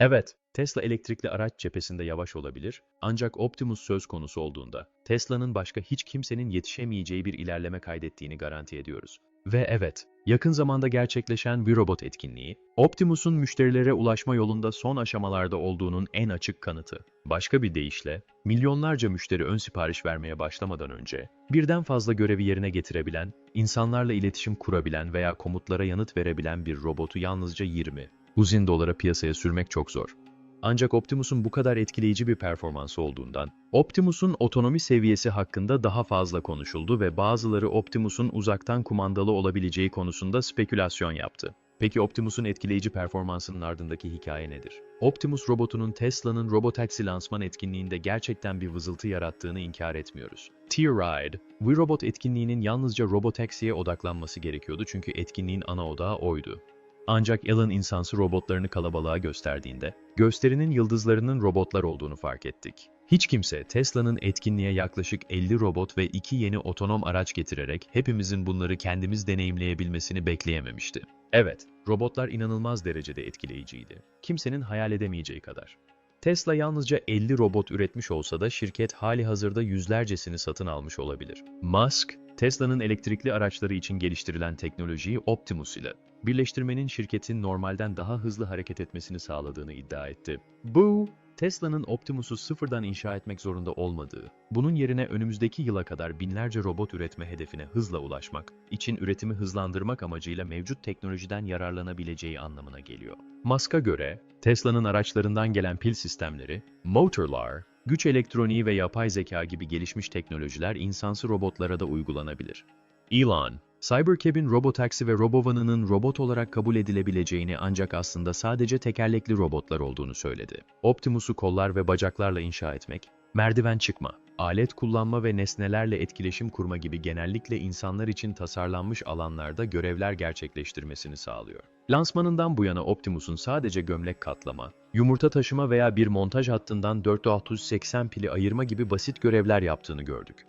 Evet, Tesla elektrikli araç cephesinde yavaş olabilir, ancak Optimus söz konusu olduğunda Tesla'nın başka hiç kimsenin yetişemeyeceği bir ilerleme kaydettiğini garanti ediyoruz. Ve evet, yakın zamanda gerçekleşen We Robot etkinliği, Optimus'un müşterilere ulaşma yolunda son aşamalarda olduğunun en açık kanıtı. Başka bir deyişle, milyonlarca müşteri ön sipariş vermeye başlamadan önce, birden fazla görevi yerine getirebilen, insanlarla iletişim kurabilen veya komutlara yanıt verebilen bir robotu yalnızca 20 uzin dolara piyasaya sürmek çok zor. Ancak Optimus'un bu kadar etkileyici bir performansı olduğundan, Optimus'un otonomi seviyesi hakkında daha fazla konuşuldu ve bazıları Optimus'un uzaktan kumandalı olabileceği konusunda spekülasyon yaptı. Peki Optimus'un etkileyici performansının ardındaki hikaye nedir? Optimus robotunun Tesla'nın Robotaxi lansman etkinliğinde gerçekten bir vızıltı yarattığını inkar etmiyoruz. T-Ride, We Robot etkinliğinin yalnızca Robotaxi'ye odaklanması gerekiyordu çünkü etkinliğin ana odağı oydu. Ancak Alan insansı robotlarını kalabalığa gösterdiğinde, gösterinin yıldızlarının robotlar olduğunu fark ettik. Hiç kimse Tesla'nın etkinliğe yaklaşık 50 robot ve 2 yeni otonom araç getirerek hepimizin bunları kendimiz deneyimleyebilmesini bekleyememişti. Evet, robotlar inanılmaz derecede etkileyiciydi. Kimsenin hayal edemeyeceği kadar. Tesla yalnızca 50 robot üretmiş olsa da şirket hali hazırda yüzlercesini satın almış olabilir. Musk, Tesla'nın elektrikli araçları için geliştirilen teknolojiyi Optimus ile birleştirmenin şirketin normalden daha hızlı hareket etmesini sağladığını iddia etti. Bu, Tesla'nın Optimus'u sıfırdan inşa etmek zorunda olmadığı, bunun yerine önümüzdeki yıla kadar binlerce robot üretme hedefine hızla ulaşmak, için üretimi hızlandırmak amacıyla mevcut teknolojiden yararlanabileceği anlamına geliyor. Musk'a göre, Tesla'nın araçlarından gelen pil sistemleri, motorlar, güç elektroniği ve yapay zeka gibi gelişmiş teknolojiler insansı robotlara da uygulanabilir. Elon, Cybercab'in robotaksi ve robovanının robot olarak kabul edilebileceğini ancak aslında sadece tekerlekli robotlar olduğunu söyledi. Optimus'u kollar ve bacaklarla inşa etmek, merdiven çıkma, alet kullanma ve nesnelerle etkileşim kurma gibi genellikle insanlar için tasarlanmış alanlarda görevler gerçekleştirmesini sağlıyor. Lansmanından bu yana Optimus'un sadece gömlek katlama, yumurta taşıma veya bir montaj hattından 4680 pili ayırma gibi basit görevler yaptığını gördük.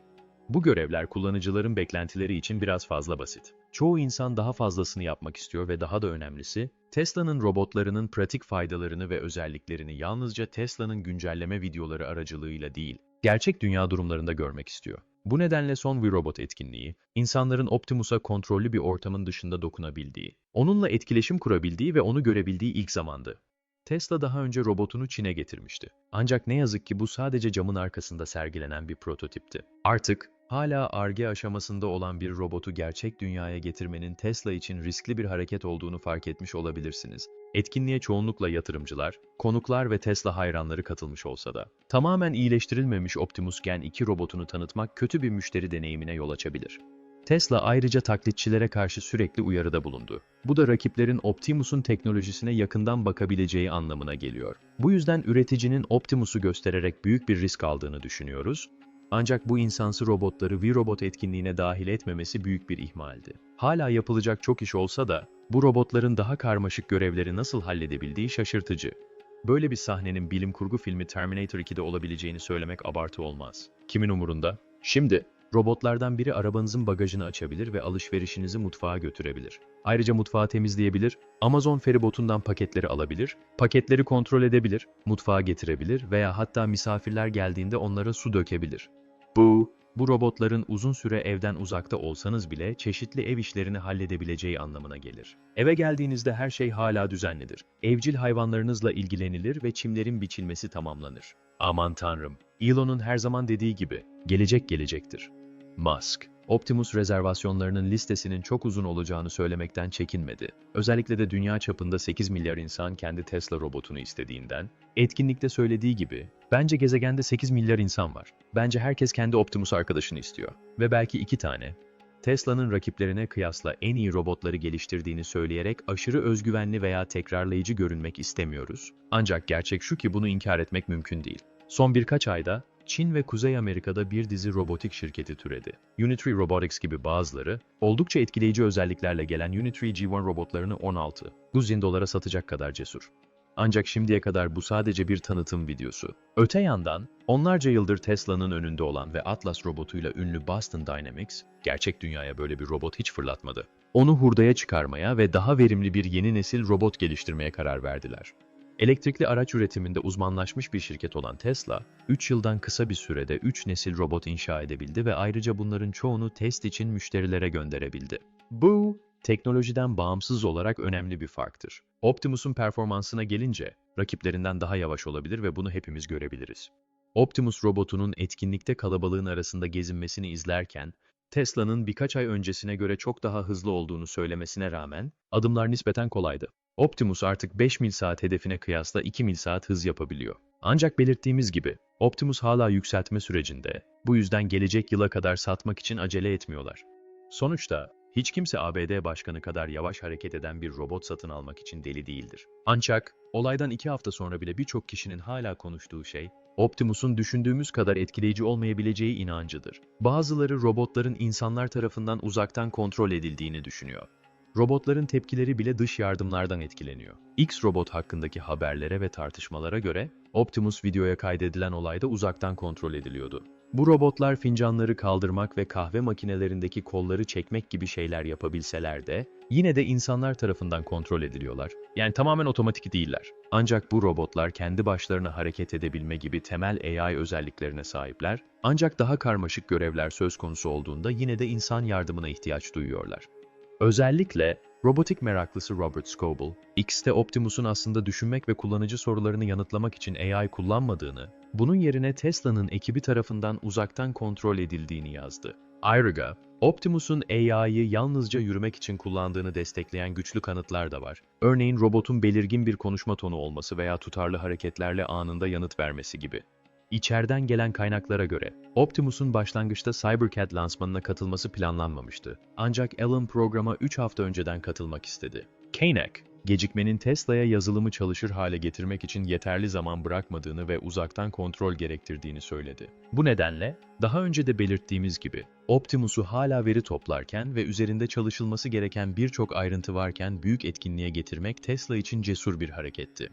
Bu görevler kullanıcıların beklentileri için biraz fazla basit. Çoğu insan daha fazlasını yapmak istiyor ve daha da önemlisi, Tesla'nın robotlarının pratik faydalarını ve özelliklerini yalnızca Tesla'nın güncelleme videoları aracılığıyla değil, gerçek dünya durumlarında görmek istiyor. Bu nedenle son We Robot etkinliği, insanların Optimus'a kontrollü bir ortamın dışında dokunabildiği, onunla etkileşim kurabildiği ve onu görebildiği ilk zamandı. Tesla daha önce robotunu Çin'e getirmişti. Ancak ne yazık ki bu sadece camın arkasında sergilenen bir prototipti. Artık hala ARGE aşamasında olan bir robotu gerçek dünyaya getirmenin Tesla için riskli bir hareket olduğunu fark etmiş olabilirsiniz. Etkinliğe çoğunlukla yatırımcılar, konuklar ve Tesla hayranları katılmış olsa da, tamamen iyileştirilmemiş Optimus Gen 2 robotunu tanıtmak kötü bir müşteri deneyimine yol açabilir. Tesla ayrıca taklitçilere karşı sürekli uyarıda bulundu. Bu da rakiplerin Optimus'un teknolojisine yakından bakabileceği anlamına geliyor. Bu yüzden üreticinin Optimus'u göstererek büyük bir risk aldığını düşünüyoruz. Ancak bu insansı robotları V-Robot etkinliğine dahil etmemesi büyük bir ihmaldi. Hala yapılacak çok iş olsa da bu robotların daha karmaşık görevleri nasıl halledebildiği şaşırtıcı. Böyle bir sahnenin bilim kurgu filmi Terminator 2'de olabileceğini söylemek abartı olmaz. Kimin umurunda? Şimdi, robotlardan biri arabanızın bagajını açabilir ve alışverişinizi mutfağa götürebilir. Ayrıca mutfağı temizleyebilir, Amazon feribotundan paketleri alabilir, paketleri kontrol edebilir, mutfağa getirebilir veya hatta misafirler geldiğinde onlara su dökebilir. Bu, bu robotların uzun süre evden uzakta olsanız bile çeşitli ev işlerini halledebileceği anlamına gelir. Eve geldiğinizde her şey hala düzenlidir. Evcil hayvanlarınızla ilgilenilir ve çimlerin biçilmesi tamamlanır. Aman tanrım, Elon'un her zaman dediği gibi, gelecek gelecektir. Musk, Optimus rezervasyonlarının listesinin çok uzun olacağını söylemekten çekinmedi. Özellikle de dünya çapında 8 milyar insan kendi Tesla robotunu istediğinden, etkinlikte söylediği gibi, bence gezegende 8 milyar insan var. Bence herkes kendi Optimus arkadaşını istiyor. Ve belki iki tane. Tesla'nın rakiplerine kıyasla en iyi robotları geliştirdiğini söyleyerek aşırı özgüvenli veya tekrarlayıcı görünmek istemiyoruz. Ancak gerçek şu ki bunu inkar etmek mümkün değil. Son birkaç ayda Çin ve Kuzey Amerika'da bir dizi robotik şirketi türedi. Unitree Robotics gibi bazıları, oldukça etkileyici özelliklerle gelen Unitree G1 robotlarını 16 Guzin dolara satacak kadar cesur. Ancak şimdiye kadar bu sadece bir tanıtım videosu. Öte yandan, onlarca yıldır Tesla'nın önünde olan ve Atlas robotuyla ünlü Boston Dynamics, gerçek dünyaya böyle bir robot hiç fırlatmadı. Onu hurdaya çıkarmaya ve daha verimli bir yeni nesil robot geliştirmeye karar verdiler. Elektrikli araç üretiminde uzmanlaşmış bir şirket olan Tesla, 3 yıldan kısa bir sürede 3 nesil robot inşa edebildi ve ayrıca bunların çoğunu test için müşterilere gönderebildi. Bu, teknolojiden bağımsız olarak önemli bir farktır. Optimus'un performansına gelince, rakiplerinden daha yavaş olabilir ve bunu hepimiz görebiliriz. Optimus robotunun etkinlikte kalabalığın arasında gezinmesini izlerken, Tesla'nın birkaç ay öncesine göre çok daha hızlı olduğunu söylemesine rağmen, adımlar nispeten kolaydı. Optimus artık 5 mil saat hedefine kıyasla 2 mil saat hız yapabiliyor. Ancak belirttiğimiz gibi, Optimus hala yükseltme sürecinde, bu yüzden gelecek yıla kadar satmak için acele etmiyorlar. Sonuçta, hiç kimse ABD başkanı kadar yavaş hareket eden bir robot satın almak için deli değildir. Ancak, olaydan iki hafta sonra bile birçok kişinin hala konuştuğu şey, Optimus'un düşündüğümüz kadar etkileyici olmayabileceği inancıdır. Bazıları robotların insanlar tarafından uzaktan kontrol edildiğini düşünüyor. Robotların tepkileri bile dış yardımlardan etkileniyor. X robot hakkındaki haberlere ve tartışmalara göre, Optimus videoya kaydedilen olayda uzaktan kontrol ediliyordu. Bu robotlar fincanları kaldırmak ve kahve makinelerindeki kolları çekmek gibi şeyler yapabilseler de, yine de insanlar tarafından kontrol ediliyorlar. Yani tamamen otomatik değiller. Ancak bu robotlar kendi başlarına hareket edebilme gibi temel AI özelliklerine sahipler, ancak daha karmaşık görevler söz konusu olduğunda yine de insan yardımına ihtiyaç duyuyorlar. Özellikle robotik meraklısı Robert Scoble, X'te Optimus'un aslında düşünmek ve kullanıcı sorularını yanıtlamak için AI kullanmadığını, bunun yerine Tesla'nın ekibi tarafından uzaktan kontrol edildiğini yazdı. Ayrıca, Optimus'un AI'yı yalnızca yürümek için kullandığını destekleyen güçlü kanıtlar da var. Örneğin robotun belirgin bir konuşma tonu olması veya tutarlı hareketlerle anında yanıt vermesi gibi. İçeriden gelen kaynaklara göre, Optimus'un başlangıçta CyberCat lansmanına katılması planlanmamıştı. Ancak Elon programa 3 hafta önceden katılmak istedi. Koenig, gecikmenin Tesla'ya yazılımı çalışır hale getirmek için yeterli zaman bırakmadığını ve uzaktan kontrol gerektirdiğini söyledi. Bu nedenle, daha önce de belirttiğimiz gibi, Optimus'u hala veri toplarken ve üzerinde çalışılması gereken birçok ayrıntı varken büyük etkinliğe getirmek Tesla için cesur bir hareketti.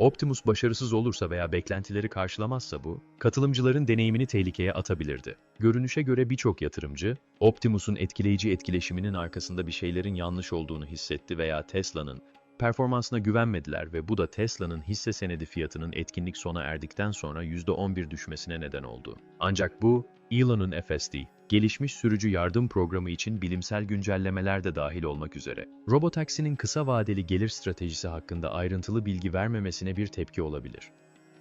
Optimus başarısız olursa veya beklentileri karşılamazsa bu, katılımcıların deneyimini tehlikeye atabilirdi. Görünüşe göre birçok yatırımcı, Optimus'un etkileyici etkileşiminin arkasında bir şeylerin yanlış olduğunu hissetti veya Tesla'nın performansına güvenmediler ve bu da Tesla'nın hisse senedi fiyatının etkinlik sona erdikten sonra %11 düşmesine neden oldu. Ancak bu, Elon'un FSD, gelişmiş sürücü yardım programı için bilimsel güncellemeler de dahil olmak üzere, robotaksinin kısa vadeli gelir stratejisi hakkında ayrıntılı bilgi vermemesine bir tepki olabilir.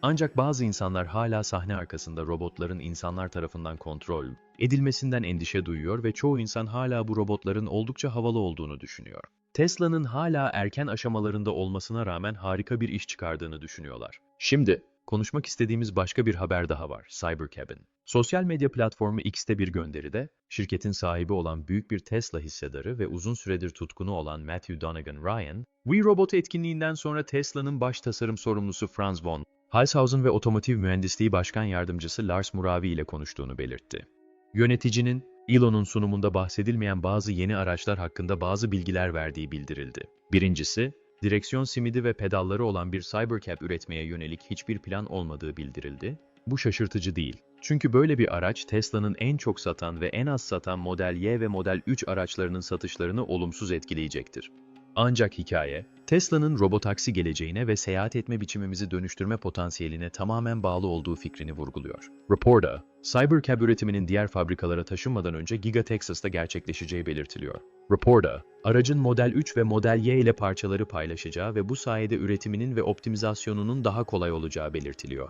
Ancak bazı insanlar hala sahne arkasında robotların insanlar tarafından kontrol edilmesinden endişe duyuyor ve çoğu insan hala bu robotların oldukça havalı olduğunu düşünüyor. Tesla'nın hala erken aşamalarında olmasına rağmen harika bir iş çıkardığını düşünüyorlar. Şimdi, konuşmak istediğimiz başka bir haber daha var, Cybercab'in. Sosyal medya platformu X'te bir gönderide, şirketin sahibi olan büyük bir Tesla hissedarı ve uzun süredir tutkunu olan Matthew Donegan Ryan, We Robot etkinliğinden sonra Tesla'nın baş tasarım sorumlusu Franz von Halshausen ve otomotiv mühendisliği başkan yardımcısı Lars Muravi ile konuştuğunu belirtti. Yöneticinin, Elon'un sunumunda bahsedilmeyen bazı yeni araçlar hakkında bazı bilgiler verdiği bildirildi. Birincisi, direksiyon simidi ve pedalları olan bir Cybercab üretmeye yönelik hiçbir plan olmadığı bildirildi. Bu şaşırtıcı değil. Çünkü böyle bir araç Tesla'nın en çok satan ve en az satan Model Y ve Model 3 araçlarının satışlarını olumsuz etkileyecektir. Ancak hikaye, Tesla'nın robotaksi geleceğine ve seyahat etme biçimimizi dönüştürme potansiyeline tamamen bağlı olduğu fikrini vurguluyor. Raporda, Cybercab üretiminin diğer fabrikalara taşınmadan önce Giga Texas'ta gerçekleşeceği belirtiliyor. Raporda, aracın Model 3 ve Model Y ile parçaları paylaşacağı ve bu sayede üretiminin ve optimizasyonunun daha kolay olacağı belirtiliyor.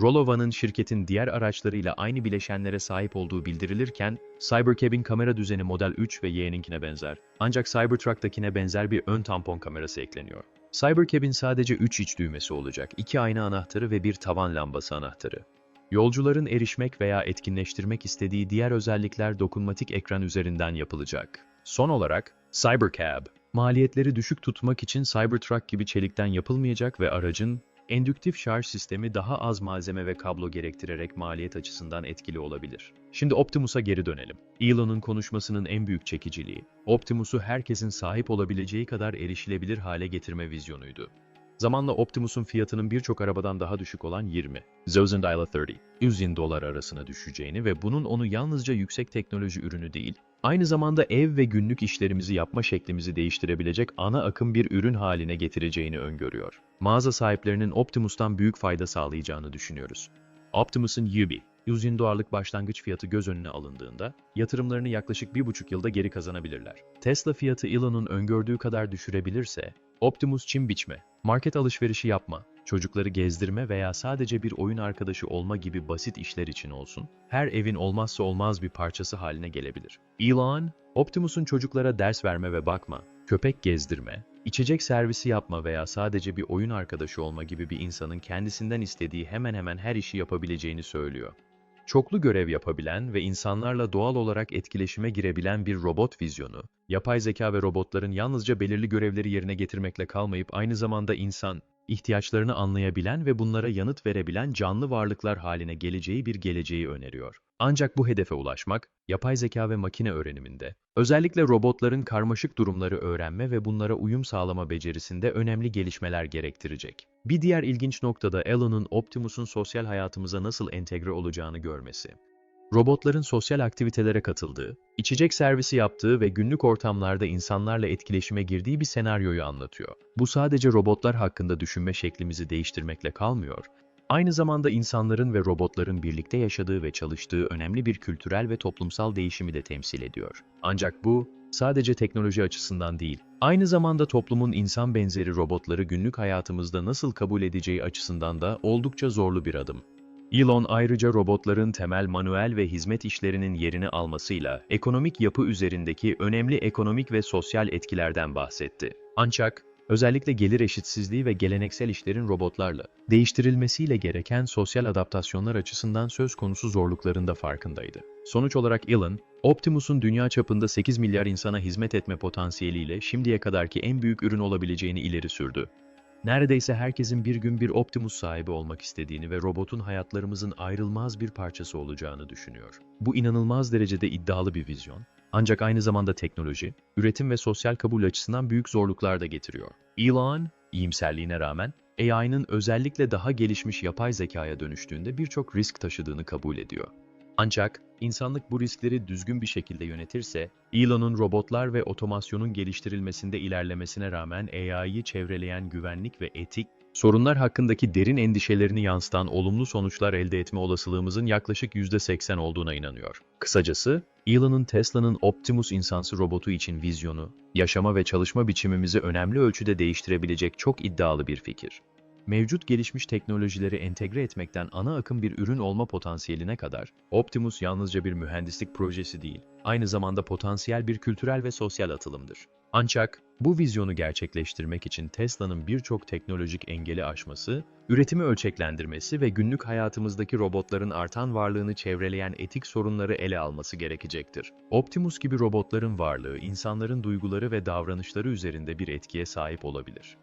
Rolova'nın şirketin diğer araçlarıyla aynı bileşenlere sahip olduğu bildirilirken, Cybercab'in kamera düzeni Model 3 ve Y'ninkine benzer. Ancak Cybertruck'takine benzer bir ön tampon kamerası ekleniyor. Cybercab'in sadece 3 iç düğmesi olacak, 2 ayna anahtarı ve bir tavan lambası anahtarı. Yolcuların erişmek veya etkinleştirmek istediği diğer özellikler dokunmatik ekran üzerinden yapılacak. Son olarak, Cybercab, maliyetleri düşük tutmak için Cybertruck gibi çelikten yapılmayacak ve aracın Endüktif şarj sistemi daha az malzeme ve kablo gerektirerek maliyet açısından etkili olabilir. Şimdi Optimus'a geri dönelim. Elon'un konuşmasının en büyük çekiciliği, Optimus'u herkesin sahip olabileceği kadar erişilebilir hale getirme vizyonuydu. Zamanla Optimus'un fiyatının birçok arabadan daha düşük olan 20, Zozendile 30, 100 dolar arasına düşeceğini ve bunun onu yalnızca yüksek teknoloji ürünü değil, aynı zamanda ev ve günlük işlerimizi yapma şeklimizi değiştirebilecek ana akım bir ürün haline getireceğini öngörüyor. Mağaza sahiplerinin Optimus'tan büyük fayda sağlayacağını düşünüyoruz. Optimus'un UB, 100 dolarlık başlangıç fiyatı göz önüne alındığında, yatırımlarını yaklaşık bir buçuk yılda geri kazanabilirler. Tesla fiyatı Elon'un öngördüğü kadar düşürebilirse, Optimus çim biçme, market alışverişi yapma, çocukları gezdirme veya sadece bir oyun arkadaşı olma gibi basit işler için olsun, her evin olmazsa olmaz bir parçası haline gelebilir. Elon, Optimus'un çocuklara ders verme ve bakma, köpek gezdirme, içecek servisi yapma veya sadece bir oyun arkadaşı olma gibi bir insanın kendisinden istediği hemen hemen her işi yapabileceğini söylüyor. Çoklu görev yapabilen ve insanlarla doğal olarak etkileşime girebilen bir robot vizyonu, yapay zeka ve robotların yalnızca belirli görevleri yerine getirmekle kalmayıp aynı zamanda insan, ihtiyaçlarını anlayabilen ve bunlara yanıt verebilen canlı varlıklar haline geleceği bir geleceği öneriyor. Ancak bu hedefe ulaşmak, yapay zeka ve makine öğreniminde, özellikle robotların karmaşık durumları öğrenme ve bunlara uyum sağlama becerisinde önemli gelişmeler gerektirecek. Bir diğer ilginç noktada Elon'un Optimus'un sosyal hayatımıza nasıl entegre olacağını görmesi. Robotların sosyal aktivitelere katıldığı, içecek servisi yaptığı ve günlük ortamlarda insanlarla etkileşime girdiği bir senaryoyu anlatıyor. Bu sadece robotlar hakkında düşünme şeklimizi değiştirmekle kalmıyor, aynı zamanda insanların ve robotların birlikte yaşadığı ve çalıştığı önemli bir kültürel ve toplumsal değişimi de temsil ediyor. Ancak bu, sadece teknoloji açısından değil, aynı zamanda toplumun insan benzeri robotları günlük hayatımızda nasıl kabul edeceği açısından da oldukça zorlu bir adım. Elon ayrıca robotların temel manuel ve hizmet işlerinin yerini almasıyla ekonomik yapı üzerindeki önemli ekonomik ve sosyal etkilerden bahsetti. Ancak özellikle gelir eşitsizliği ve geleneksel işlerin robotlarla değiştirilmesiyle gereken sosyal adaptasyonlar açısından söz konusu zorlukların da farkındaydı. Sonuç olarak Elon, Optimus'un dünya çapında 8 milyar insana hizmet etme potansiyeliyle şimdiye kadarki en büyük ürün olabileceğini ileri sürdü. Neredeyse herkesin bir gün bir Optimus sahibi olmak istediğini ve robotun hayatlarımızın ayrılmaz bir parçası olacağını düşünüyor. Bu inanılmaz derecede iddialı bir vizyon. Ancak aynı zamanda teknoloji, üretim ve sosyal kabul açısından büyük zorluklar da getiriyor. Elon, iyimserliğine rağmen, AI'nın özellikle daha gelişmiş yapay zekaya dönüştüğünde birçok risk taşıdığını kabul ediyor. Ancak insanlık bu riskleri düzgün bir şekilde yönetirse, Elon'un robotlar ve otomasyonun geliştirilmesinde ilerlemesine rağmen AI'yi çevreleyen güvenlik ve etik sorunlar hakkındaki derin endişelerini yansıtan olumlu sonuçlar elde etme olasılığımızın yaklaşık %80 olduğuna inanıyor. Kısacası, Elon'un Tesla'nın Optimus insansı robotu için vizyonu, yaşama ve çalışma biçimimizi önemli ölçüde değiştirebilecek çok iddialı bir fikir mevcut gelişmiş teknolojileri entegre etmekten ana akım bir ürün olma potansiyeline kadar, Optimus yalnızca bir mühendislik projesi değil, aynı zamanda potansiyel bir kültürel ve sosyal atılımdır. Ancak bu vizyonu gerçekleştirmek için Tesla'nın birçok teknolojik engeli aşması, üretimi ölçeklendirmesi ve günlük hayatımızdaki robotların artan varlığını çevreleyen etik sorunları ele alması gerekecektir. Optimus gibi robotların varlığı, insanların duyguları ve davranışları üzerinde bir etkiye sahip olabilir.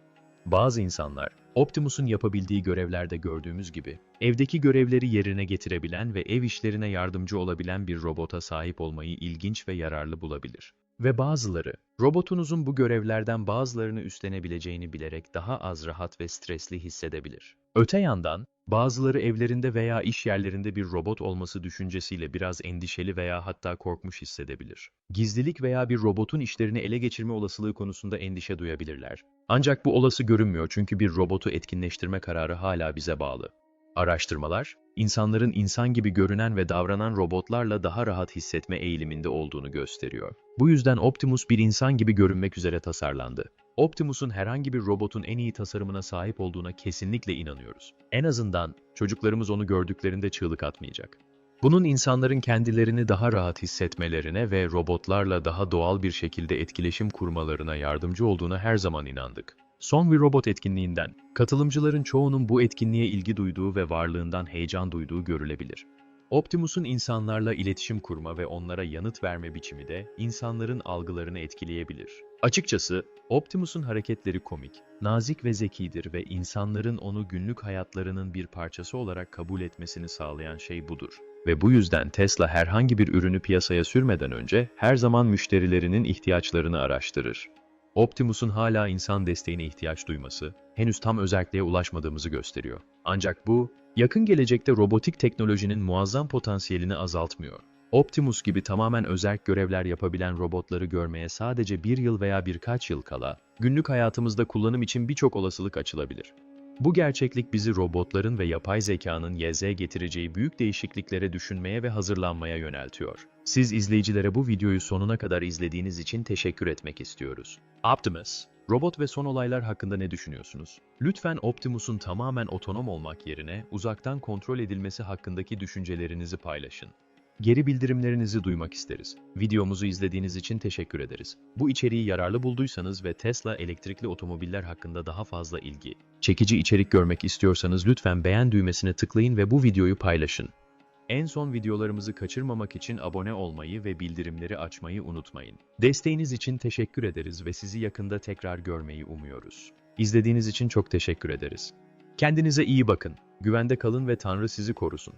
Bazı insanlar, Optimus'un yapabildiği görevlerde gördüğümüz gibi, evdeki görevleri yerine getirebilen ve ev işlerine yardımcı olabilen bir robota sahip olmayı ilginç ve yararlı bulabilir. Ve bazıları, robotunuzun bu görevlerden bazılarını üstlenebileceğini bilerek daha az rahat ve stresli hissedebilir. Öte yandan, bazıları evlerinde veya iş yerlerinde bir robot olması düşüncesiyle biraz endişeli veya hatta korkmuş hissedebilir. Gizlilik veya bir robotun işlerini ele geçirme olasılığı konusunda endişe duyabilirler. Ancak bu olası görünmüyor çünkü bir robotu etkinleştirme kararı hala bize bağlı. Araştırmalar, insanların insan gibi görünen ve davranan robotlarla daha rahat hissetme eğiliminde olduğunu gösteriyor. Bu yüzden Optimus bir insan gibi görünmek üzere tasarlandı. Optimus'un herhangi bir robotun en iyi tasarımına sahip olduğuna kesinlikle inanıyoruz. En azından çocuklarımız onu gördüklerinde çığlık atmayacak. Bunun insanların kendilerini daha rahat hissetmelerine ve robotlarla daha doğal bir şekilde etkileşim kurmalarına yardımcı olduğuna her zaman inandık. Son bir robot etkinliğinden, katılımcıların çoğunun bu etkinliğe ilgi duyduğu ve varlığından heyecan duyduğu görülebilir. Optimus'un insanlarla iletişim kurma ve onlara yanıt verme biçimi de insanların algılarını etkileyebilir. Açıkçası, Optimus'un hareketleri komik, nazik ve zekidir ve insanların onu günlük hayatlarının bir parçası olarak kabul etmesini sağlayan şey budur. Ve bu yüzden Tesla herhangi bir ürünü piyasaya sürmeden önce her zaman müşterilerinin ihtiyaçlarını araştırır. Optimus'un hala insan desteğine ihtiyaç duyması, henüz tam özelliğe ulaşmadığımızı gösteriyor. Ancak bu, yakın gelecekte robotik teknolojinin muazzam potansiyelini azaltmıyor. Optimus gibi tamamen özerk görevler yapabilen robotları görmeye sadece bir yıl veya birkaç yıl kala, günlük hayatımızda kullanım için birçok olasılık açılabilir. Bu gerçeklik bizi robotların ve yapay zekanın YZ getireceği büyük değişikliklere düşünmeye ve hazırlanmaya yöneltiyor. Siz izleyicilere bu videoyu sonuna kadar izlediğiniz için teşekkür etmek istiyoruz. Optimus, robot ve son olaylar hakkında ne düşünüyorsunuz? Lütfen Optimus'un tamamen otonom olmak yerine uzaktan kontrol edilmesi hakkındaki düşüncelerinizi paylaşın. Geri bildirimlerinizi duymak isteriz. Videomuzu izlediğiniz için teşekkür ederiz. Bu içeriği yararlı bulduysanız ve Tesla elektrikli otomobiller hakkında daha fazla ilgi, çekici içerik görmek istiyorsanız lütfen beğen düğmesine tıklayın ve bu videoyu paylaşın. En son videolarımızı kaçırmamak için abone olmayı ve bildirimleri açmayı unutmayın. Desteğiniz için teşekkür ederiz ve sizi yakında tekrar görmeyi umuyoruz. İzlediğiniz için çok teşekkür ederiz. Kendinize iyi bakın, güvende kalın ve Tanrı sizi korusun.